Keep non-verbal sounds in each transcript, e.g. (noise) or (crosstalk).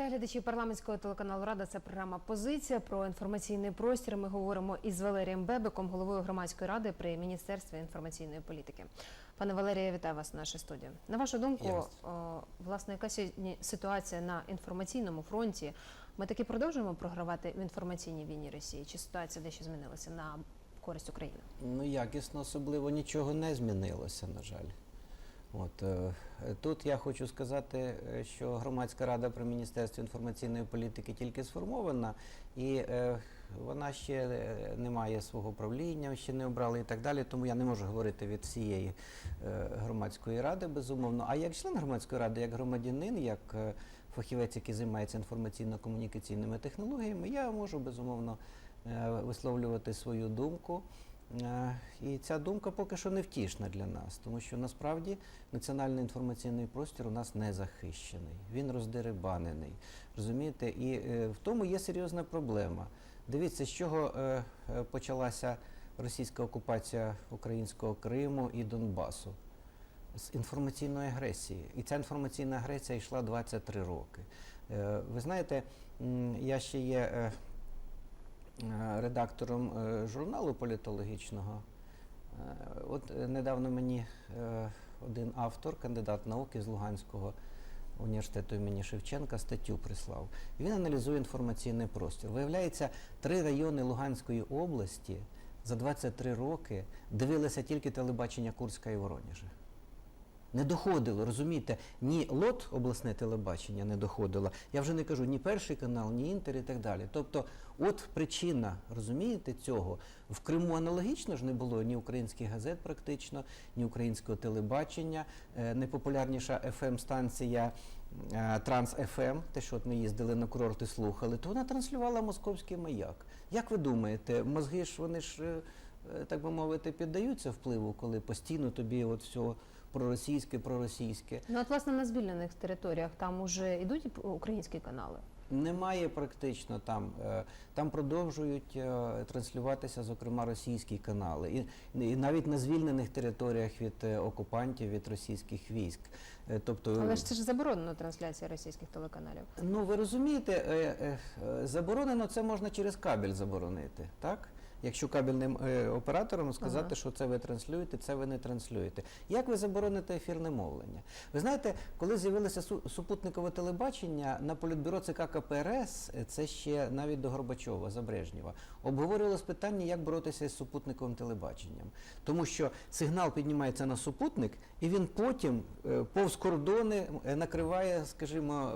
Вітаю глядачі парламентського телеканалу Рада. Це програма Позиція про інформаційний простір. Ми говоримо із Валерієм Бебиком, головою громадської ради при міністерстві інформаційної політики. Пане Валерія, вітаю вас в нашій студії. На вашу думку, о, власне, яка сьогодні ситуація на інформаційному фронті? Ми таки продовжуємо програвати в інформаційній війні Росії? Чи ситуація дещо змінилася на користь України? Ну, якісно особливо нічого не змінилося, на жаль. От, е, тут я хочу сказати, е, що громадська рада при Міністерстві інформаційної політики тільки сформована, і е, вона ще не має свого правління, ще не обрали і так далі. Тому я не можу говорити від всієї громадської ради, безумовно. А як член громадської ради, як громадянин, як фахівець, який займається інформаційно-комунікаційними технологіями, я можу безумовно висловлювати свою думку. Е, І ця думка поки що не втішна для нас, тому що насправді національний інформаційний простір у нас не захищений, він роздерибанений. Розумієте, і е, в тому є серйозна проблема. Дивіться, з чого е, почалася російська окупація українського Криму і Донбасу. З інформаційної агресії. І ця інформаційна агресія йшла 23 роки. Ви знаєте, я ще є редактором е, журналу політологічного. Е, От е, недавно мені е, один автор, кандидат науки з Луганського університету імені Шевченка, статтю прислав. Він аналізує інформаційний простір. Виявляється, три райони Луганської області за 23 роки дивилися тільки телебачення Курська і Воронежа. Не доходило, розумієте, ні лот обласне телебачення не доходило. Я вже не кажу ні перший канал, ні інтер і так далі. Тобто, от причина, розумієте, цього. В Криму аналогічно ж не було ні українських газет практично, ні українського телебачення. Е, Найпопулярніша FM-станція е, Транс FM, те, що от ми їздили на курорти, слухали, то вона транслювала московський маяк. Як ви думаєте, мозги ж вони ж, е, е, так би мовити, піддаються впливу, коли постійно тобі от все проросійське, проросійське. Ну, от, власне, на звільнених територіях там уже йдуть українські канали. Немає практично там. Е, Там продовжують е, транслюватися, зокрема, російські канали. І, і навіть на звільнених територіях від е, окупантів, від російських військ. Тобто, Але ж це ж заборонена трансляція російських телеканалів. Ну, ви розумієте, заборонено це можна через кабель заборонити, так? Якщо кабельним е, операторам сказати, Ага. що це ви транслюєте, це ви не транслюєте. Як ви забороните ефірне мовлення? Ви знаєте, коли з'явилося су- супутникове телебачення на політбюро ЦК КПРС, е, це ще навіть до Горбачова, за Брежнєва, обговорювалось питання, як боротися з супутниковим телебаченням. Тому що сигнал піднімається на супутник, і він потім е, повз кордони накриває, скажімо,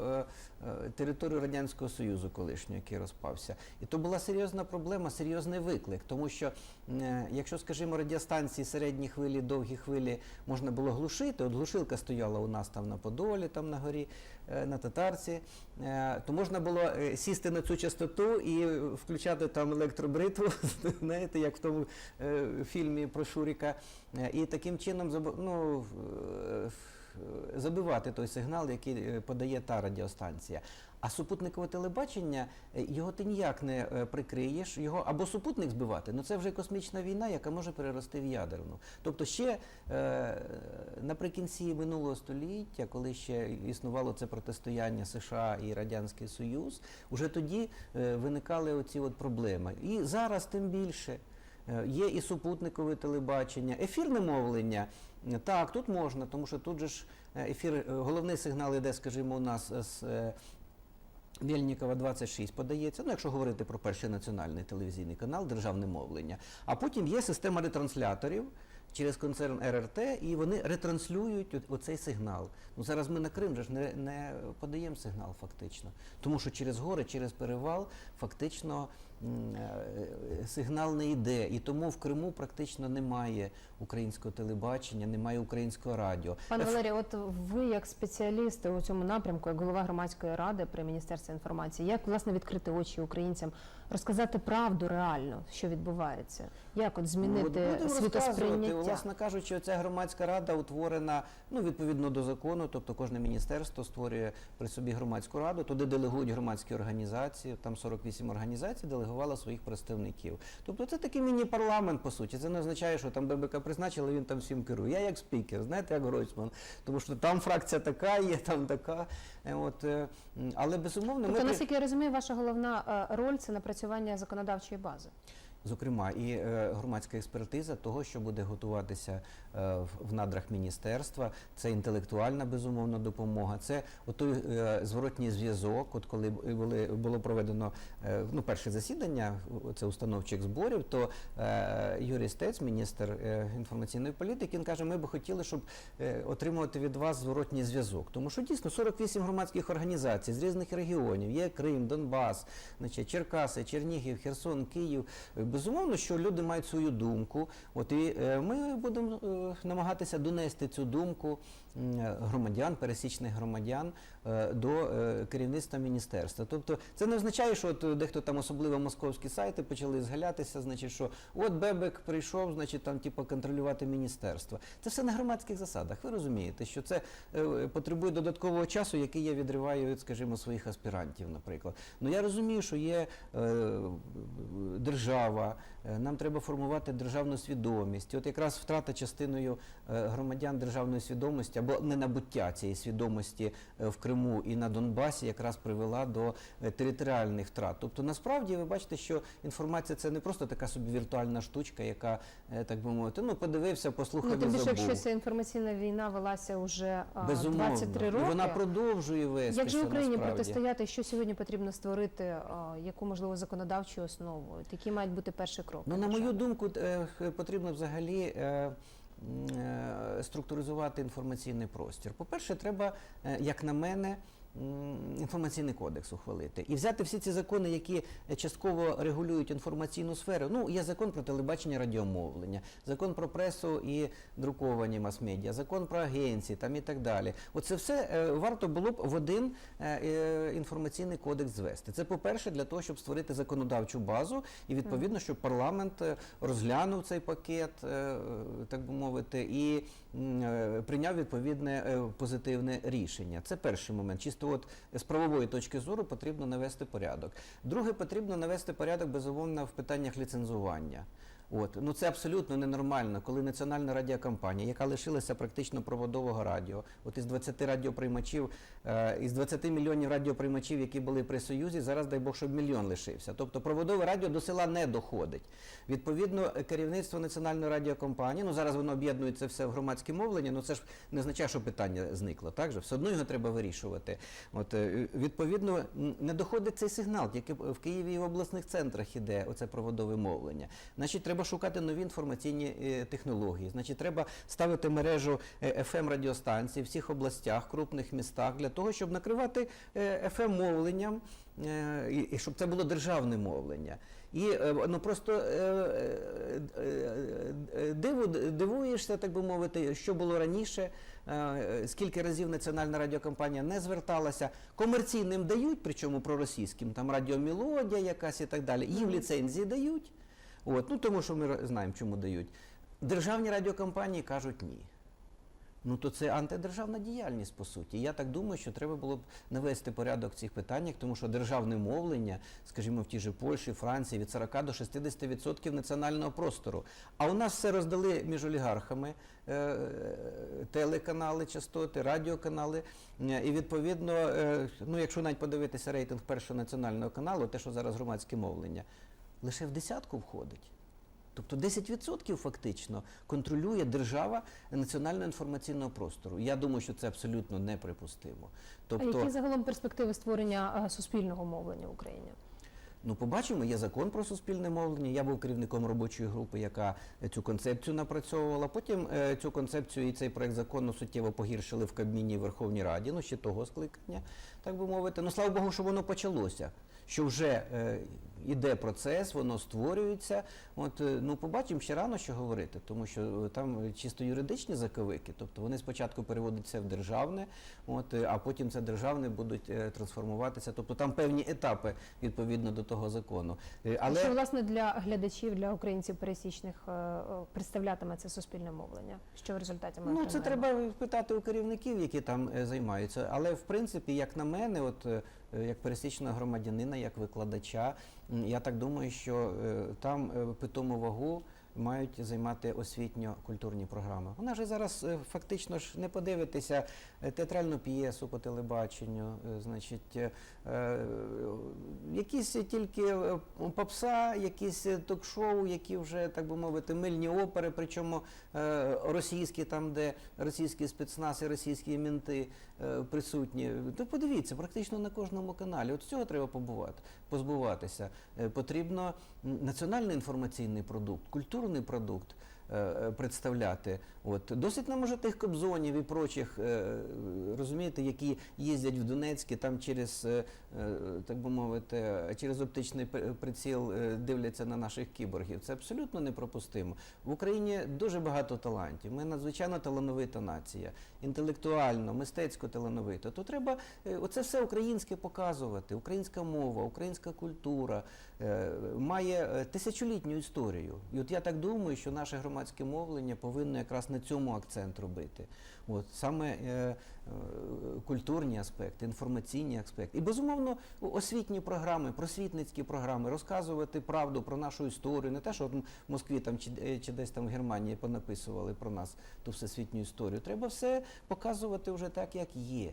територію Радянського Союзу колишнього, який розпався. І то була серйозна проблема, серйозний виклик, тому що е, якщо, скажімо, радіостанції середні хвилі, довгі хвилі можна було глушити, от глушилка стояла у нас там на Подолі, там на горі, е, на татарці, е, то можна було е, сісти на цю частоту і включати там електробритву, (laughs) знаєте, як в тому е, фільмі про Шуріка, е, і таким чином ну, е, е, забивати той сигнал, який е, подає та радіостанція. А супутникове телебачення е, його ти ніяк не е, прикриєш, його або супутник збивати, ну це вже космічна війна, яка може перерости в ядерну. Тобто ще е, наприкінці минулого століття, коли ще існувало це протистояння США і Радянський Союз, уже тоді е, виникали оці от проблеми. І зараз тим більше. Е, Є і супутникове телебачення, ефірне мовлення. Так, тут можна, тому що тут же ж е, ефір, е, головний сигнал іде, скажімо, у нас з е, Вільнікова 26 подається, ну якщо говорити про перший національний телевізійний канал, державне мовлення. А потім є система ретрансляторів через концерн РРТ, і вони ретранслюють оцей сигнал. Ну зараз ми на Крим ж не, не подаємо сигнал фактично. Тому що через гори, через перевал фактично сигнал не йде. І тому в Криму практично немає українського телебачення, немає українського радіо. Пане Еф- Валерій, от ви як спеціалісти у цьому напрямку, як голова громадської ради при міністерстві інформації, як власне відкрити очі українцям, розказати правду реально, що відбувається, як от змінити Ну, світосприйняття? Власне кажучи, ця громадська рада утворена ну відповідно до закону, тобто кожне міністерство створює при собі громадську раду, туди делегують громадські організації. Там 48 організацій делегувало своїх представників. Тобто це такий міні-парламент, по суті. Це не означає, що там ББК призначили, він там всім керує. Я як спікер, знаєте, як Гройсман. Тому що там фракція така є, там така. Е, От, е, але безумовно, Тобто, ми... наскільки я розумію, ваша головна е, роль це напрацювання законодавчої бази. Зокрема, і е, громадська експертиза того, що буде готуватися е, в, надрах міністерства, це інтелектуальна безумовно допомога. Це отой е, зворотній зв'язок. От коли були було проведено ну перше засідання, це установчих зборів, то Юрій Стець, міністр інформаційної політики, він каже: ми би хотіли, щоб отримувати від вас зворотній зв'язок. Тому що дійсно 48 громадських організацій з різних регіонів є Крим, Донбас, значить, Черкаси, Чернігів, Херсон, Київ. Безумовно, що люди мають свою думку. От і е, ми будемо е, намагатися донести цю думку громадян, пересічних громадян е, до е, керівництва міністерства. Тобто це не означає, що от е, дехто там особливо московські сайти почали згалятися, значить, що от Бебек прийшов, значить там типу, контролювати міністерство. Це все на громадських засадах. Ви розумієте, що це е, потребує додаткового часу, який я відриваю від, скажімо, своїх аспірантів, наприклад. Ну я розумію, що є е, держава, е, нам треба формувати державну свідомість. От якраз втрата частиною е, громадян державної свідомості або ненабуття цієї свідомості е, в Криму і на Донбасі якраз привела до е, територіальних втрат. Тобто, насправді ви бачите, що інформація це не просто така собі віртуальна штучка, яка е, так би мовити, ну подивився, послухав Ну, і забув. якщо ця інформаційна війна велася вже Безумовно. 23 І роки. вона продовжує вестися. Як же Україні протистояти, що сьогодні потрібно створити, яку можливо законодавчу основу? Які мають бути перші кроки? Ну, на мою думку, е, потрібно взагалі е, е, структуризувати інформаційний простір. По-перше, треба, як на мене, інформаційний кодекс ухвалити і взяти всі ці закони, які частково регулюють інформаційну сферу. Ну, є закон про телебачення, радіомовлення, закон про пресу і друковані мас-медіа, закон про агенції там і так далі. Оце все е, варто було б в один е, е, інформаційний кодекс звести. Це по-перше, для того, щоб створити законодавчу базу, і відповідно, щоб парламент розглянув цей пакет, так би мовити, і прийняв відповідне е, позитивне рішення. Це перший момент. Чисто от з правової точки зору потрібно навести порядок. Друге, потрібно навести порядок безумовно в питаннях ліцензування. От ну це абсолютно ненормально, коли національна радіокомпанія, яка лишилася практично проводового радіо, от із 20 радіоприймачів, е, із 20 мільйонів радіоприймачів, які були при союзі, зараз дай Бог, щоб мільйон лишився. Тобто проводове радіо до села не доходить. Відповідно, керівництво національної радіокомпанії, ну зараз воно об'єднується все в громадське мовлення, ну це ж не означає, що питання зникло. Так же все одно його треба вирішувати. От е, відповідно не доходить цей сигнал, який в Києві і в обласних центрах іде оце проводове мовлення. Значить, треба шукати нові інформаційні е, технології. Значить, треба ставити мережу fm радіостанцій в всіх областях, крупних містах для того, щоб накривати fm мовленням. е, І щоб це було державне мовлення. І е, ну просто е, е, е, е, диву дивуєшся, так би мовити, що було раніше, е, скільки разів національна радіокомпанія не зверталася. Комерційним дають, причому проросійським, там радіомелодія якась і так далі. Їм ліцензії дають. От, ну тому що ми знаємо, чому дають. Державні радіокомпанії кажуть ні. Ну то це антидержавна діяльність по суті. Я так думаю, що треба було б навести порядок в цих питаннях, тому що державне мовлення, скажімо, в тій же Польщі, Франції від 40 до 60% національного простору. А у нас все роздали між олігархами, е, телеканали, частоти, радіоканали. І відповідно, е, ну якщо навіть подивитися рейтинг першого національного каналу, те, що зараз громадське мовлення, лише в десятку входить. Тобто 10% фактично контролює держава національного інформаційного простору. Я думаю, що це абсолютно неприпустимо. А Тобто, які загалом перспективи створення суспільного мовлення в Україні? ну побачимо, є закон про суспільне мовлення. Я був керівником робочої групи, яка цю концепцію напрацьовувала. Потім е, цю концепцію і цей проект закону суттєво погіршили в Кабміні і Верховній Раді, ну ще того скликання, так би мовити. Ну слава Богу, що воно почалося. Що вже е, іде процес, воно створюється. От е, ну побачимо ще рано що говорити, тому що е, там чисто юридичні заковики, тобто вони спочатку переводяться в державне, от е, а потім це державне будуть трансформуватися. Тобто там певні етапи відповідно до того закону. Але... Що власне для глядачів, для українців пересічних представлятиме це суспільне мовлення? Що в результаті ми ну це треба питати у керівників, які там займаються. Але в принципі, як на мене, от як пересічного громадянина, як викладача, я так думаю, що е, там е, питому вагу мають займати освітньо-культурні програми. Вона ж зараз е, фактично ж не подивитися театральну п'єсу по телебаченню, значить, якісь тільки попса, якісь ток-шоу, які вже, так би мовити, мильні опери, причому російські, там, де російські спецназ і російські мінти присутні. То подивіться, практично на кожному каналі. От цього треба побувати, позбуватися. Е, Потрібно національний інформаційний продукт, культурний продукт. Е, е, Представляти, от досить нам уже тих кобзонів і прочих, е, розумієте, які їздять в Донецьк, і там через так би мовити, через оптичний приціл дивляться на наших кіборгів. Це абсолютно непропустимо. В Україні дуже багато талантів. Ми надзвичайно талановита нація, інтелектуально, мистецько талановита. То треба оце все українське показувати. Українська мова, українська культура має тисячолітню історію. І от я так думаю, що наше громадське мовлення повинно якраз на цьому акцент робити. От саме е, е, культурні аспекти, інформаційні аспекти. І безумовно освітні програми, просвітницькі програми, розказувати правду про нашу історію, не те, що в Москві там чи, е, чи десь там в Германії понаписували про нас ту всесвітню історію. Треба все показувати вже так, як є.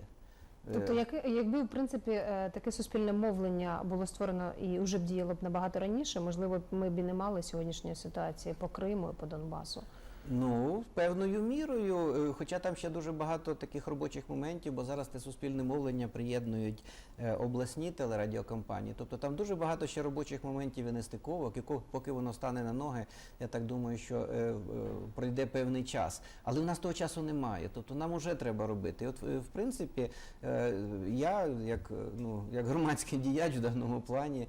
Тобто, Е, як, якби в принципі е, таке суспільне мовлення було створено і вже б діяло б набагато раніше, можливо, ми б і не мали сьогоднішньої ситуації по Криму і по Донбасу. Ну, певною мірою, е, хоча там ще дуже багато таких робочих моментів, бо зараз те суспільне мовлення приєднують е, обласні телерадіокомпанії. Тобто там дуже багато ще робочих моментів і нестиковок, і поки воно стане на ноги, я так думаю, що е, е, пройде певний час. Але у нас того часу немає. Тобто нам вже треба робити. І От, е, в принципі, е, я, як, ну, як громадський діяч в даному плані.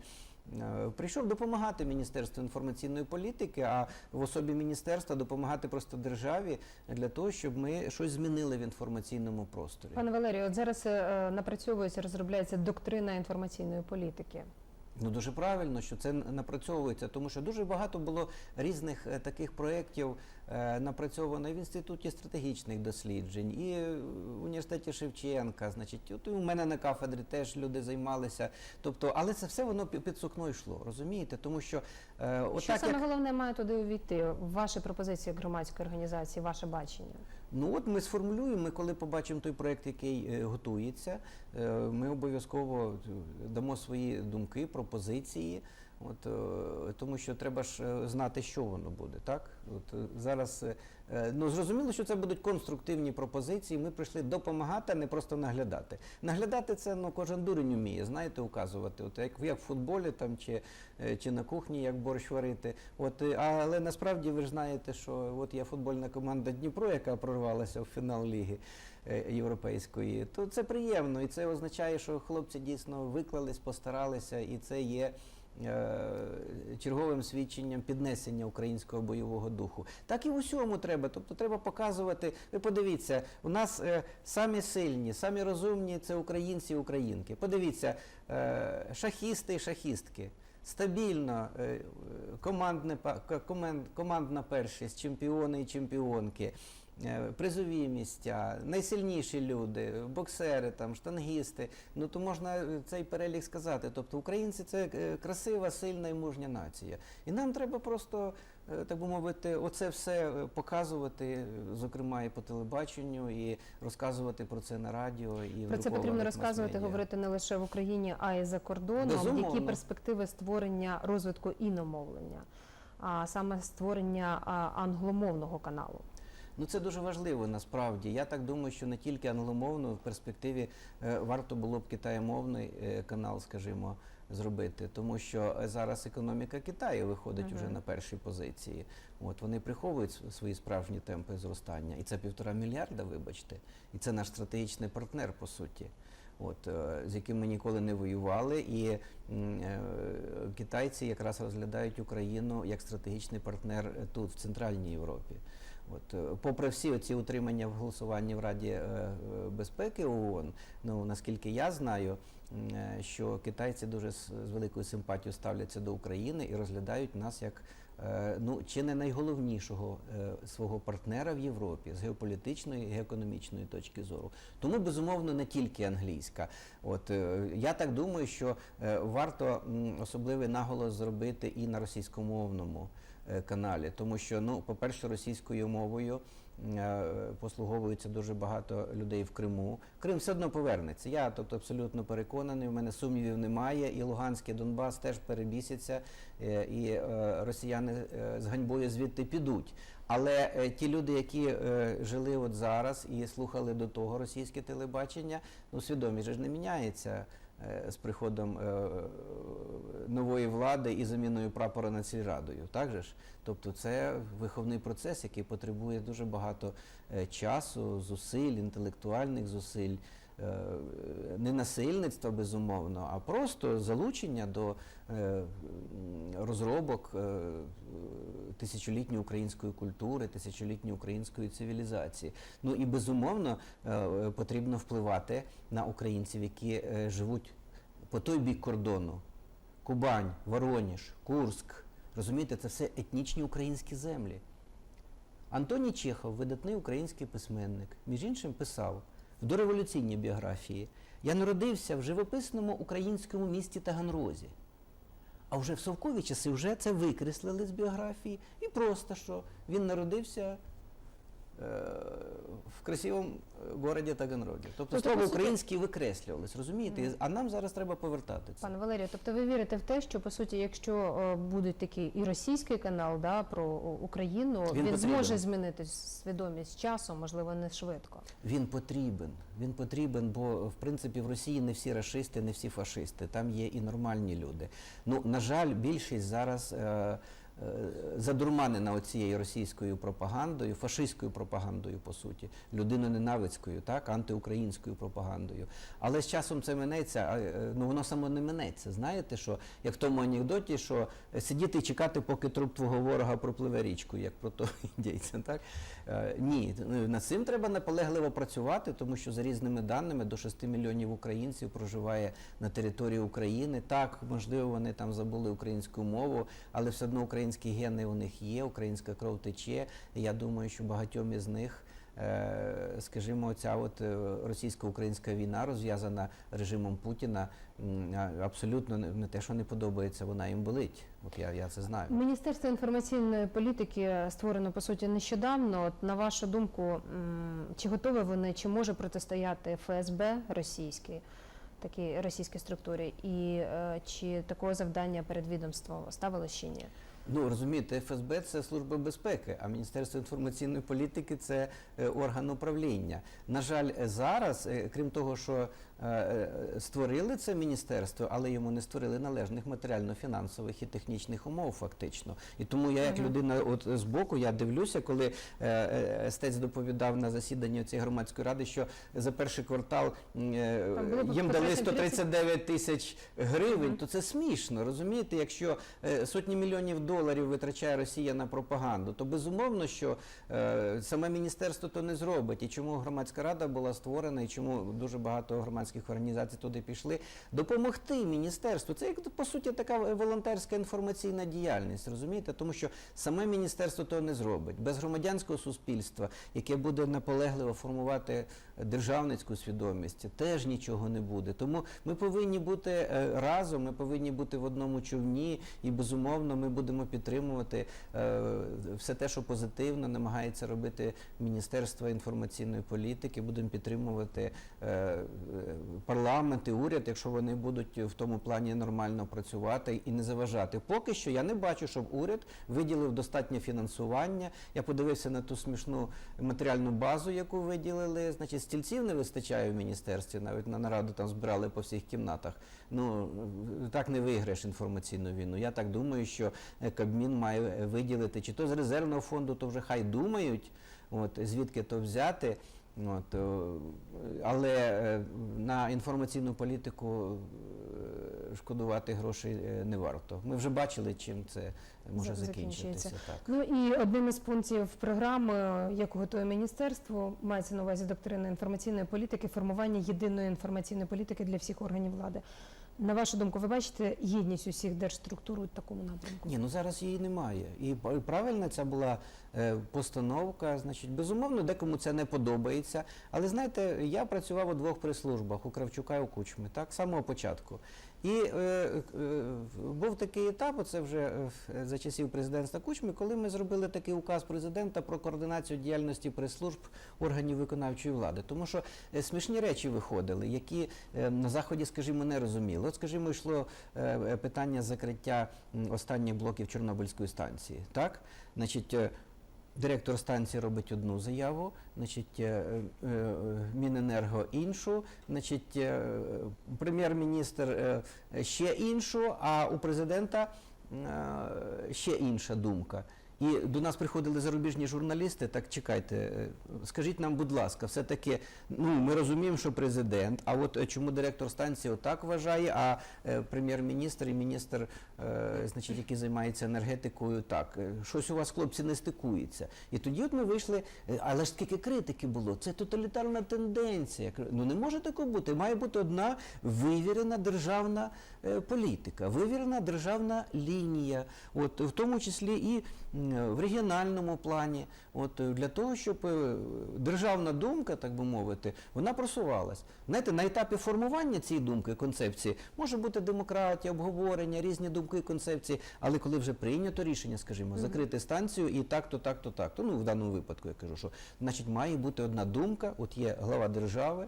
Е, Прийшов допомагати Міністерству інформаційної політики, а в особі міністерства допомагати просто державі для того, щоб ми щось змінили в інформаційному просторі. Пане Валерію, от зараз е, напрацьовується, розробляється доктрина інформаційної політики. Ну дуже правильно, що це напрацьовується, тому що дуже багато було різних е, таких проєктів е, в інституті стратегічних досліджень, і в університеті Шевченка. Значить, от і у мене на кафедрі теж люди займалися. Тобто, але це все воно пі- під сукно йшло, розумієте? Тому що е, Що отак саме як головне має туди увійти? Ваші пропозиції громадської організації, ваше бачення? Ну от ми сформулюємо, ми коли побачимо той проект, який е, готується, е, ми обов'язково е, дамо свої думки, пропозиції. От, е, тому що треба ж е, знати, що воно буде, так? От е, зараз ну зрозуміло, що це будуть конструктивні пропозиції. Ми прийшли допомагати, а не просто наглядати. Наглядати це ну кожен дурень вміє, знаєте, указувати. От як, як в футболі там чи, чи на кухні, як борщ варити. От, але насправді ви ж знаєте, що от є футбольна команда Дніпро, яка прорвалася в фінал ліги європейської. То це приємно, і це означає, що хлопці дійсно виклались, постаралися, і це є. Е, Черговим свідченням піднесення українського бойового духу. Так і в усьому треба. Тобто треба показувати. Ви подивіться, у нас е, самі сильні, самі розумні це українці і українки. Подивіться, е, шахісти і шахістки. Стабільно командне, командна першість, чемпіони і чемпіонки, призові місця, найсильніші люди, боксери, там, штангісти. Ну то можна е, цей перелік сказати. Тобто українці це е, красива, сильна і мужня нація. І нам треба просто, е, так би мовити, оце все е, показувати, е, зокрема і по телебаченню, і розказувати про це на радіо. І Про це потрібно розказувати, говорити не лише в Україні, а й за кордоном. Безумовно. Які перспективи створення розвитку іномовлення, а саме створення англомовного каналу? Ну це дуже важливо насправді. Я так думаю, що не тільки англомовно в перспективі е, варто було б китаємовний е, канал, скажімо, зробити, тому що зараз економіка Китаю виходить Мгм. уже на першій позиції. От вони приховують свої справжні темпи зростання, і це півтора мільярда, вибачте, і це наш стратегічний партнер по суті. От, е, з яким ми ніколи не воювали, і китайці якраз розглядають Україну як стратегічний партнер тут, в Центральній Європі. От, е, попри всі ці утримання в голосуванні в Раді е, безпеки ООН, ну наскільки я знаю, е, що китайці дуже з, великою симпатією ставляться до України і розглядають нас як ну, чи не найголовнішого свого партнера в Європі з геополітичної і геоекономічної точки зору. Тому, безумовно, не тільки англійська. От я так думаю, що варто особливий наголос зробити і на російськомовному каналі, тому що, ну, по-перше, російською мовою. е, Послуговується дуже багато людей в Криму. Крим все одно повернеться. Я тобто абсолютно переконаний. У мене сумнівів немає. І Луганськ, і Донбас теж перебісяться, е, і е, росіяни е, з ганьбою звідти підуть. Але е, ті люди, які е, жили от зараз і слухали до того російське телебачення, ну свідомість же ж не міняється е, з приходом е, нової влади і заміною прапора над сільрадою. Так же ж? Тобто це виховний процес, який потребує дуже багато е, часу, зусиль, інтелектуальних зусиль. Е, Не насильництва, безумовно, а просто залучення до е, розробок е, тисячолітньої української культури, тисячолітньої української цивілізації. Ну і безумовно потрібно впливати на українців, які живуть по той бік кордону. Кубань, Вороніж, Курск. Розумієте, це все етнічні українські землі. Антоній Чехов, видатний український письменник, між іншим писав в дореволюційній біографії: Я народився в живописному українському місті Таганрозі. А вже в совкові часи вже це викреслили з біографії, і просто що він народився в красивому е, городі Таганрогі. Тобто Тобто, слово по суті- українське викреслювалось, розумієте? Мгм. А нам зараз треба повертати це. Пане Валерію, тобто ви вірите в те, що по суті, якщо е, буде такий і російський канал да, про Україну, Він він, зможе змінити свідомість часом, можливо, не швидко. Він потрібен. Він потрібен, бо в принципі в Росії не всі расисти, не всі фашисти. Там є і нормальні люди. Ну на жаль, більшість зараз. Е- е, Задурманена оцією російською пропагандою, фашистською пропагандою, по суті, людиноненавицькою, так, антиукраїнською пропагандою. Але з часом це минеться, а е, ну воно само не минеться. Знаєте, що як в тому анекдоті, що е, сидіти і чекати, поки труп твого ворога пропливе річку, як про того (laughs) індійця, так? Е, ні, ну, над цим треба наполегливо працювати, тому що за різними даними до 6 мільйонів українців проживає на території України. Так, можливо, вони там забули українську мову, але все одно українські гени у них є, українська кров тече. Я думаю, що багатьом із них. е, Скажімо, ця от е, російсько-українська війна, розв'язана режимом Путіна, абсолютно не те, що не подобається, вона їм болить. От я, я це знаю. Міністерство інформаційної політики створено по суті нещодавно. От, на вашу думку, чи готові вони, чи може протистояти ФСБ російській, такій російській структурі, і е, чи такого завдання перед відомством ставили ще ні? Ну розумієте, ФСБ це служба безпеки, а Міністерство інформаційної політики це е, орган управління. На жаль, зараз, е, крім того, що створили це міністерство, але йому не створили належних матеріально-фінансових і технічних умов, фактично. І тому я, як людина, от з боку, я дивлюся, коли е, е, стець доповідав на засіданні цієї громадської ради, що за перший квартал е, їм дали 30 139 тисяч гривень, то це смішно, розумієте? Якщо е, сотні мільйонів доларів витрачає Росія на пропаганду, то безумовно, що е, саме міністерство то не зробить. І чому громадська рада була створена, і чому дуже багато громадських організацій туди пішли, допомогти міністерству. Це як по суті така волонтерська інформаційна діяльність, розумієте? Тому що саме міністерство того не зробить. Без громадянського суспільства, яке буде наполегливо формувати державницьку свідомість, теж нічого не буде. Тому ми повинні бути е, разом, ми повинні бути в одному човні, і безумовно ми будемо підтримувати е, все те, що позитивно намагається робити Міністерство інформаційної політики. Будемо підтримувати е, парламент і уряд, якщо вони будуть в тому плані нормально працювати і не заважати. Поки що я не бачу, щоб уряд виділив достатнє фінансування. Я подивився на ту смішну матеріальну базу, яку виділили. Значить, стільців не вистачає в міністерстві, навіть на нараду там збирали по всіх кімнатах. Ну так не виграєш інформаційну війну. Я так думаю, що е, Кабмін має виділити чи то з резервного фонду, то вже хай думають, от звідки то взяти. От, е, але е, на інформаційну політику шкодувати грошей не варто. Ми вже бачили, чим це може закінчитися. Так. Ну і одним із пунктів програми, яку готує міністерство, мається на увазі доктрина інформаційної політики, формування єдиної інформаційної політики для всіх органів влади. На вашу думку, ви бачите єдність усіх держструктур у такому напрямку? Ні, ну зараз її немає. І правильна ця була е, постановка. Значить, безумовно, декому це не подобається. Але знаєте, я працював у двох прес-службах у Кравчука і у Кучми, так, з самого початку. І е, е, був такий етап, оце вже е, за часів президентства Кучми, коли ми зробили такий указ президента про координацію діяльності прес-служб органів виконавчої влади. Тому що е, смішні речі виходили, які е, на заході, скажімо, не розуміли. От, скажімо, йшло питання закриття останніх блоків Чорнобильської станції. Так, значить. Директор станції робить одну заяву, значить, е, е, е, Міненерго іншу, значить, прем'єр-міністр ще іншу, а у президента ще інша думка. І до нас приходили зарубіжні журналісти. Так чекайте, е, скажіть нам, будь ласка, все-таки ну ми розуміємо, що президент. А от е, чому директор станції отак вважає, а е, прем'єр-міністр і міністр, значить, який займається енергетикою, так щось у вас, хлопці, не стикується. І тоді от ми вийшли. Але ж скільки критики було? Це тоталітарна тенденція. Ну не може такого бути. Має бути одна вивірена державна політика, вивірена державна лінія, от в тому числі і в регіональному плані, от е, для того, щоб е, державна думка, так би мовити, вона просувалась. Знаєте, на етапі формування цієї думки, концепції може бути демократія, обговорення, різні думки, концепції, але коли вже прийнято рішення, скажімо, закрити станцію і так-то, так-то, так-то, ну в даному випадку я кажу, що значить має бути одна думка, от є глава держави.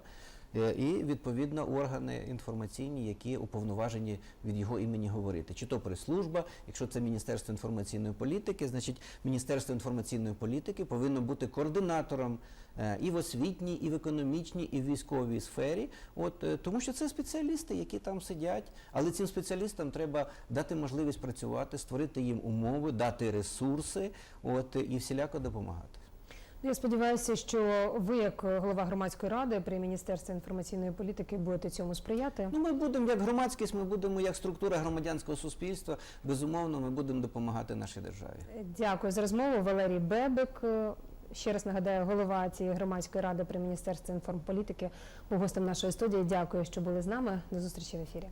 Е, І відповідно органи інформаційні, які уповноважені від його імені говорити. Чи то прес-служба, якщо це Міністерство інформаційної політики, значить Міністерство інформаційної політики повинно бути координатором е, і в освітній, і в економічній, і в військовій сфері. От е, тому, що це спеціалісти, які там сидять, але цим спеціалістам треба дати можливість працювати, створити їм умови, дати ресурси, от і всіляко допомагати. Я сподіваюся, що ви, як голова громадської ради при міністерстві інформаційної політики, будете цьому сприяти. Ну, ми будемо як громадськість, ми будемо як структура громадянського суспільства. Безумовно, ми будемо допомагати нашій державі. Дякую за розмову. Валерій Бебик. е, Ще раз нагадаю, голова цієї громадської ради при міністерстві інформполітики був гостем нашої студії. Дякую, що були з нами. До зустрічі в ефірі.